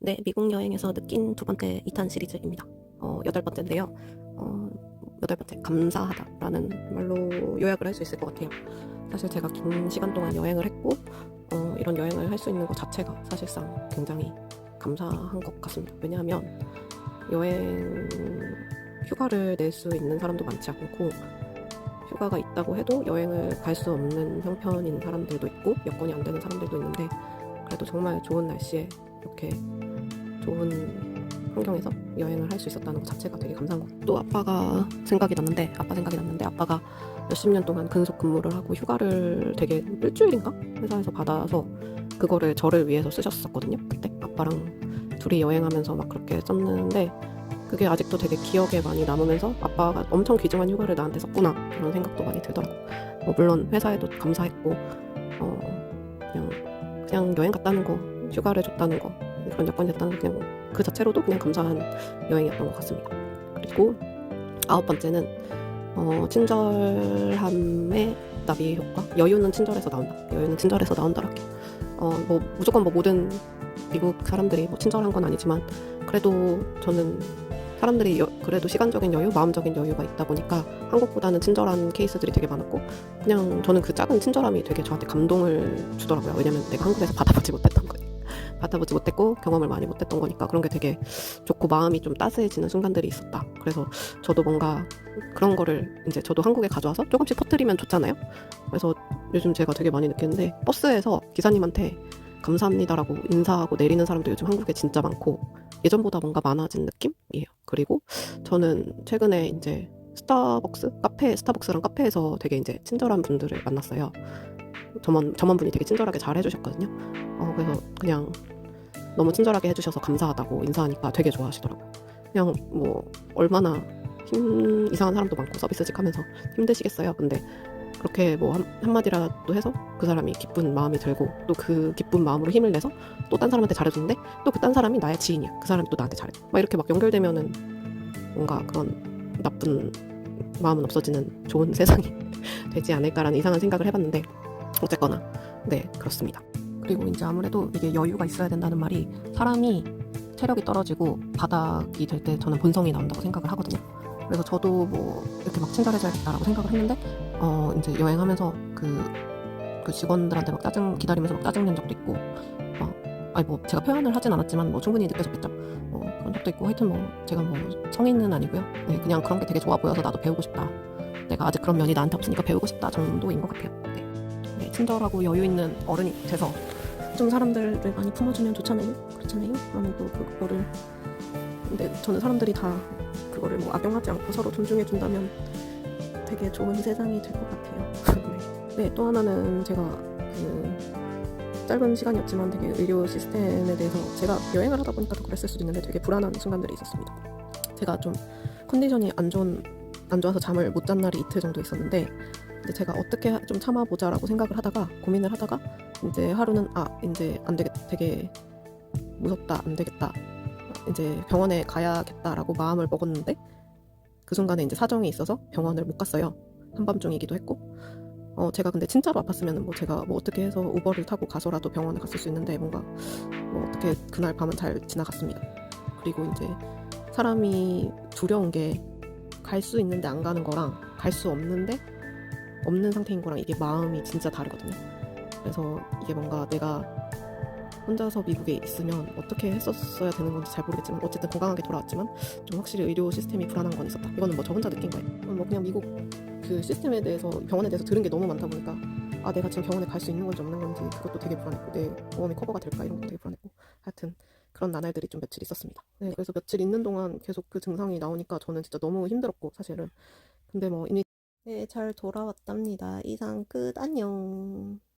네, 미국 여행에서 느낀 두 번째 2탄 시리즈입니다. 어, 여덟 번째인데요. 어, 여덟 번째, 감사하다라는 말로 요약을 할 수 있을 것 같아요. 사실 제가 긴 시간 동안 여행을 했고, 어, 이런 여행을 할 수 있는 것 자체가 사실상 굉장히 감사한 것 같습니다. 왜냐하면 여행 휴가를 낼 수 있는 사람도 많지 않고, 휴가가 있다고 해도 여행을 갈 수 없는 형편인 사람들도 있고, 여건이 안 되는 사람들도 있는데, 그래도 정말 좋은 날씨에 이렇게 좋은 환경에서 여행을 할 수 있었다는 것 자체가 되게 감사한 것 같아요. 또 아빠가 생각이 났는데 아빠 생각이 났는데 아빠가 몇십 년 동안 근속 근무를 하고 휴가를 되게 일주일인가 회사에서 받아서 그거를 저를 위해서 쓰셨었거든요. 그때 아빠랑 둘이 여행하면서 막 그렇게 썼는데 그게 아직도 되게 기억에 많이 남으면서 아빠가 엄청 귀중한 휴가를 나한테 썼구나 그런 생각도 많이 들더라고요. 뭐 물론 회사에도 감사했고 어 그냥 그냥 여행 갔다는 거 휴가를 줬다는 거 여건이 었다는 거 그냥 그 자체로도 그냥 감사한 여행이었던 것 같습니다. 그리고 아홉 번째는 어, 친절함의 나비 효과. 여유는 친절해서 나온다. 여유는 친절해서 나온다랄게. 어, 뭐 무조건 뭐 모든 미국 사람들이 뭐 친절한 건 아니지만 그래도 저는 사람들이 여- 그래도 시간적인 여유, 마음적인 여유가 있다 보니까 한국보다는 친절한 케이스들이 되게 많았고 그냥 저는 그 작은 친절함이 되게 저한테 감동을 주더라고요. 왜냐면 내가 한국에서 받아보지 못했던 거니까. 받아보지 못했고 경험을 많이 못했던 거니까 그런 게 되게 좋고 마음이 좀 따스해지는 순간들이 있었다. 그래서 저도 뭔가 그런 거를 이제 저도 한국에 가져와서 조금씩 퍼뜨리면 좋잖아요. 그래서 요즘 제가 되게 많이 느끼는데 버스에서 기사님한테 감사합니다라고 인사하고 내리는 사람도 요즘 한국에 진짜 많고 예전보다 뭔가 많아진 느낌이에요. 그리고 저는 최근에 이제 스타벅스 카페 스타벅스랑 카페에서 되게 이제 친절한 분들을 만났어요. 점원 점원분이 되게 친절하게 잘 해주셨거든요. 어, 그래서 그냥 너무 친절하게 해주셔서 감사하다고 인사하니까 되게 좋아하시더라고요. 그냥 뭐 얼마나 힘 이상한 사람도 많고 서비스직 하면서 힘드시겠어요. 근데 그렇게 뭐 한, 한마디라도 해서 그 사람이 기쁜 마음이 들고 또 그 기쁜 마음으로 힘을 내서 또 딴 사람한테 잘해주는데 또 그 딴 사람이 나의 지인이야. 그 사람이 또 나한테 잘해줘. 막 이렇게 막 연결되면은 뭔가 그런 나쁜 마음은 없어지는 좋은 세상이 되지 않을까라는 이상한 생각을 해봤는데 어쨌거나 네 그렇습니다. 그리고 이제 아무래도 이게 여유가 있어야 된다는 말이 사람이 체력이 떨어지고 바닥이 될 때 저는 본성이 나온다고 생각을 하거든요. 그래서 저도 뭐 이렇게 막 친절해져야겠다라고 생각을 했는데 어 이제 여행하면서 그, 그 직원들한테 막 짜증 기다리면서 막 짜증 낸 적도 있고 막 아니 뭐 제가 표현을 하진 않았지만 뭐 충분히 느껴졌겠죠. 뭐 그런 적도 있고 하여튼 뭐 제가 뭐 성인은 아니고요. 네 그냥 그런 게 되게 좋아 보여서 나도 배우고 싶다. 내가 아직 그런 면이 나한테 없으니까 배우고 싶다 정도인 것 같아요. 네. 네, 친절하고 여유 있는 어른이 돼서 좀 사람들을 많이 품어주면 좋잖아요. 그렇잖아요. 그러면 또 그거를 근데 저는 사람들이 다 그거를 뭐 악용하지 않고 서로 존중해준다면 되게 좋은 세상이 될 것 같아요. 네. 네, 또 하나는 제가 그 짧은 시간이었지만 되게 의료 시스템에 대해서 제가 여행을 하다 보니까 더 그랬을 수도 있는데 되게 불안한 순간들이 있었습니다. 제가 좀 컨디션이 안 좋은 안 좋아서 잠을 못 잔 날이 이틀 정도 있었는데 근데 제가 어떻게 하- 좀 참아보자라고 생각을 하다가 고민을 하다가 이제 하루는 아 이제 안 되겠 되게 무섭다 안 되겠다 이제 병원에 가야겠다라고 마음을 먹었는데 그 순간에 이제 사정이 있어서 병원을 못 갔어요 한밤중이기도 했고 어 제가 근데 진짜로 아팠으면 뭐 제가 뭐 어떻게 해서 우버를 타고 가서라도 병원에 갔을 수 있는데 뭔가 뭐 어떻게 그날 밤은 잘 지나갔습니다 그리고 이제 사람이 두려운 게 갈 수 있는데 안 가는 거랑 갈 수 없는데 없는 상태인 거랑 이게 마음이 진짜 다르거든요. 그래서 이게 뭔가 내가 혼자서 미국에 있으면 어떻게 했었어야 되는 건지 잘 모르겠지만 어쨌든 건강하게 돌아왔지만 좀 확실히 의료 시스템이 불안한 건 있었다. 이거는 뭐 저 혼자 느낀 거예요. 뭐 그냥 미국 그 시스템에 대해서 병원에 대해서 들은 게 너무 많다 보니까 아 내가 지금 병원에 갈 수 있는 건지 없는 건지 그것도 되게 불안했고 내 보험이 커버가 될까 이런 것도 되게 불안했고 하여튼 그런 나날들이 좀 며칠 있었습니다. 네, 그래서 며칠 있는 동안 계속 그 증상이 나오니까 저는 진짜 너무 힘들었고 사실은 근데 뭐 이미 네, 잘 돌아왔답니다. 이상 끝 안녕.